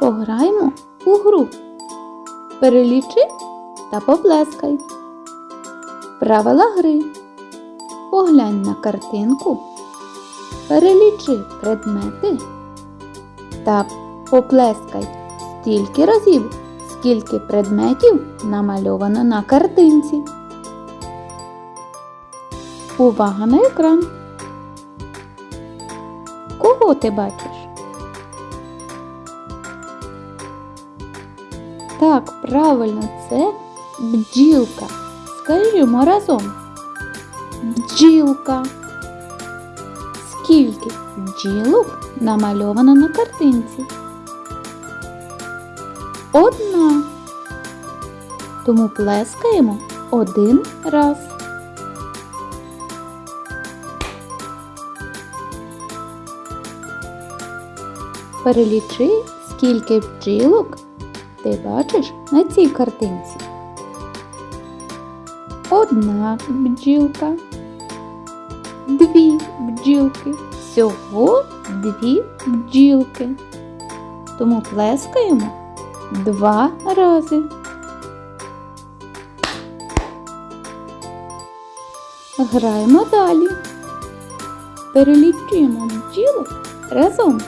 Пограймо у гру. Перелічи та поплескай. Правила гри. Поглянь на картинку. Перелічи предмети та поплескай стільки разів, скільки предметів намальовано на картинці. Увага на екран. Кого ти бачиш? Так, правильно, це бджілка. Скажімо разом. Бджілка. Скільки бджілок намальовано на картинці? Одна. Тому плескаємо один раз. Перелічи, скільки бджілок ти бачиш на цій картинці. Одна бджілка, дві бджілки, всього дві бджілки. Тому плескаємо два рази. Граємо далі. Перелічуємо бджілок разом.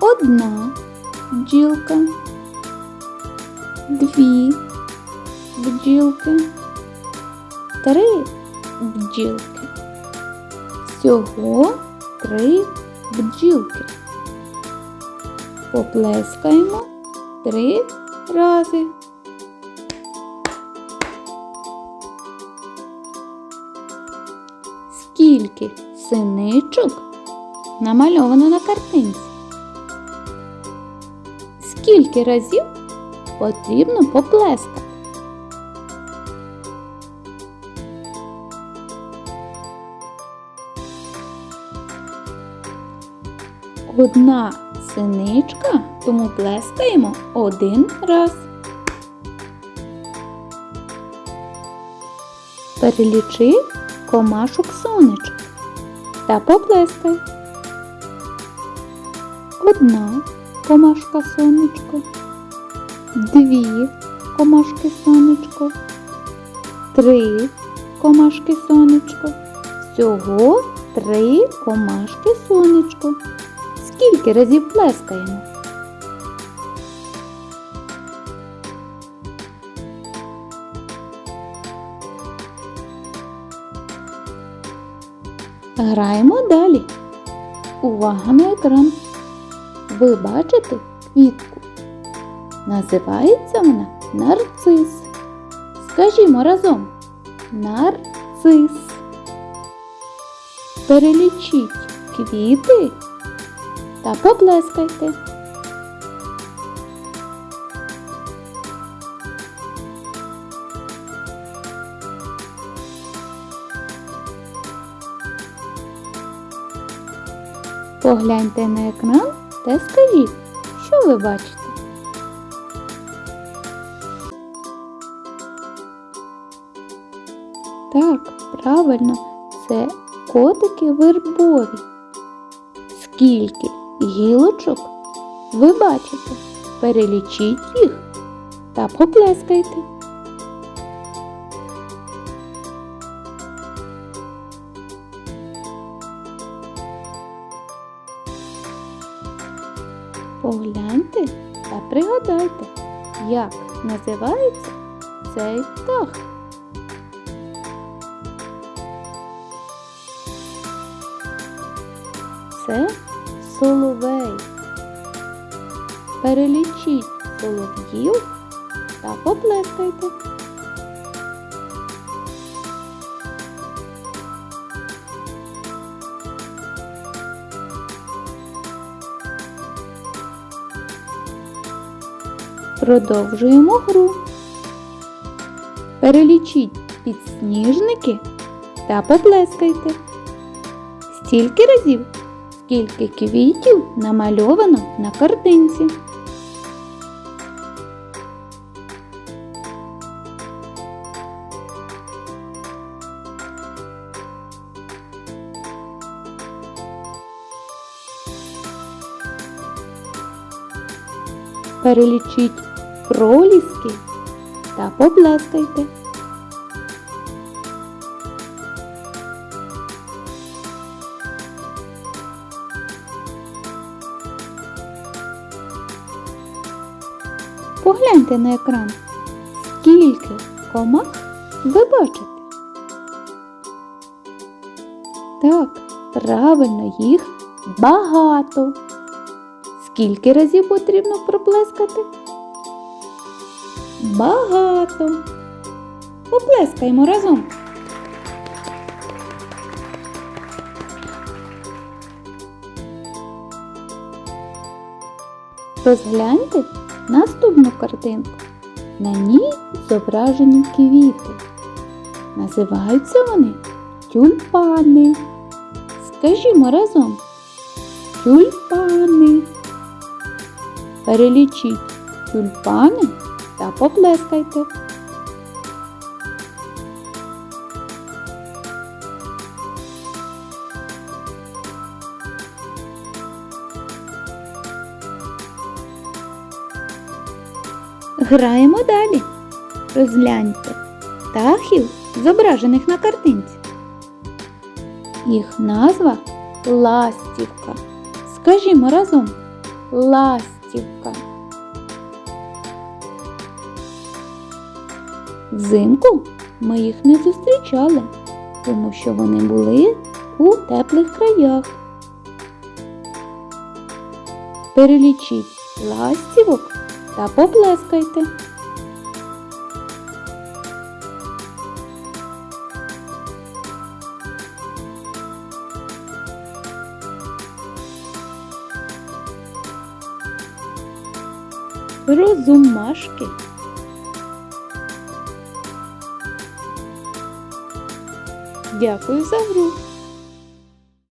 Одна бджілка, дві бджілки, три бджілки. Всього три бджілки. Поплескаємо три рази. Скільки синичок намальовано на картинці? Скільки разів потрібно поплескати? Одна синичка, тому плескаємо один раз. Перелічи комашок сонечок та поплескай. Одна комашка сонечко, дві комашки сонечко, три комашки сонечко. Всього три комашки сонечко. Скільки разів плескаємо? Граємо далі. Увага на екран. Ви бачите квітку. Називається вона нарцис. Скажімо разом. Нарцис. Перелічіть квіти та поплескайте. Погляньте на екран та скажіть, що ви бачите. Так, правильно, це котики вербові. Скільки гілочок ви бачите? Перелічіть їх та поплескайте. Погляньте та пригадайте, як називається цей птах. Це соловей. Перелічіть солов'їв та поплескайте. Продовжуємо гру. Перелічіть підсніжники та поплескайте. Стільки разів, скільки квітів намальовано на картинці. Перелічіть проліски та поплескайте. Погляньте на екран, скільки комах ви бачите. Так, правильно, їх багато. Скільки разів потрібно проплескати? Багато. Поплескаємо разом. Розгляньте наступну картинку. На ній зображені квіти. Називаються вони тюльпани. Скажімо разом. Тюльпани. Перелічіть тюльпани поплескайте. Граємо далі. Розгляньте птахів, зображених на картинці. Їх назва ластівка. Скажімо разом ластівка. Взимку ми їх не зустрічали, тому що вони були у теплих краях. Перелічіть ластівок та поплескайте. Розумашки. Дякую за гру.